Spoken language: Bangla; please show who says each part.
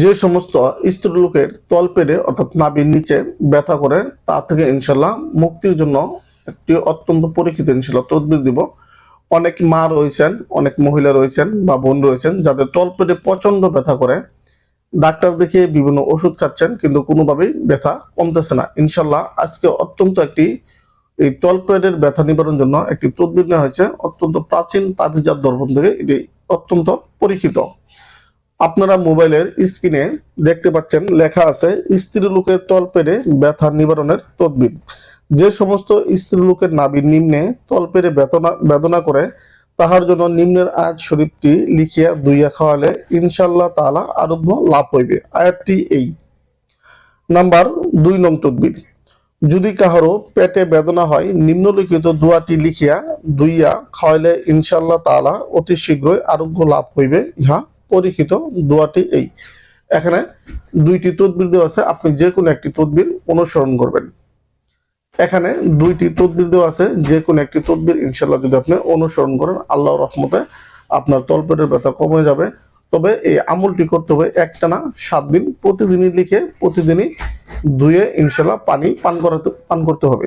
Speaker 1: যে সমস্ত স্ত্রী লোকের তল পেরে অর্থাৎ নাভির নিচে ব্যথা করে, তা থেকে ইনশাল্লাহ মুক্তির জন্য একটি অত্যন্ত পরীক্ষিত ইনশাল্লাহ তদবির দিব। অনেক মা রয়েছেন, অনেক মহিলা রয়েছেন বা বোন রয়েছেন যাদের তল পেটে প্রচণ্ড ব্যথা করে। ডাক্তার দেখিয়ে বিভিন্ন ওষুধ খাচ্ছেন, কিন্তু কোনোভাবেই ব্যথা কমতেছে না। ইনশাল্লাহ আজকে অত্যন্ত একটি এই তল পেটের ব্যথা নিবারণের জন্য একটি তদবির নেওয়া হয়েছে। অত্যন্ত প্রাচীন তাবিজাত দর্পণ থেকে এটি অত্যন্ত পরীক্ষিত। আপনারা মোবাইলের স্ক্রিনে দেখতে পাচ্ছেন, লেখা আছে, স্ত্রী লোকের তল পেরে ব্যথা নিবারণের তদবির। যে সমস্ত স্ত্রী লোকের নাভির নিম্নে তল পেরে বেদনা বেদনা করে, তাহার জন্য নিম্নের আয়াত শরীফটি লিখিয়া দুইয়া খাওয়ালে ইনশাল্লাহ তাআলা আরোগ্য লাভ হইবে। আয়াতটি এই। নাম্বার দুই নং তদবির। যদি কাহারো পেটে বেদনা হয়, নিম্নলিখিত দোয়াটি লিখিয়া দুইয়া খাওয়াইলে ইনশাল্লাহ তাআলা অতি শীঘ্রই আরোগ্য লাভ হইবে, ইহা পরীক্ষিত দোয়াটি এই। এখানে দুইটি তদবির দেওয়া আছে, আপনি যে কোনো একটি তদবির অনুসরণ করবেন। এখানে দুইটি তদবির দেওয়া আছে যে কোনো একটি তদবির ইনশাল্লাহ যদি আপনি অনুসরণ করেন, আল্লাহর রহমতে আপনার তলপেটের ব্যথা কমে যাবে। তবে এই আমলটি করতে হবে একটানা সাত দিন, প্রতিদিনই লিখে, প্রতিদিনই ধুয়ে ইনশাল্লাহ পানি পান করাতে, পান করতে হবে।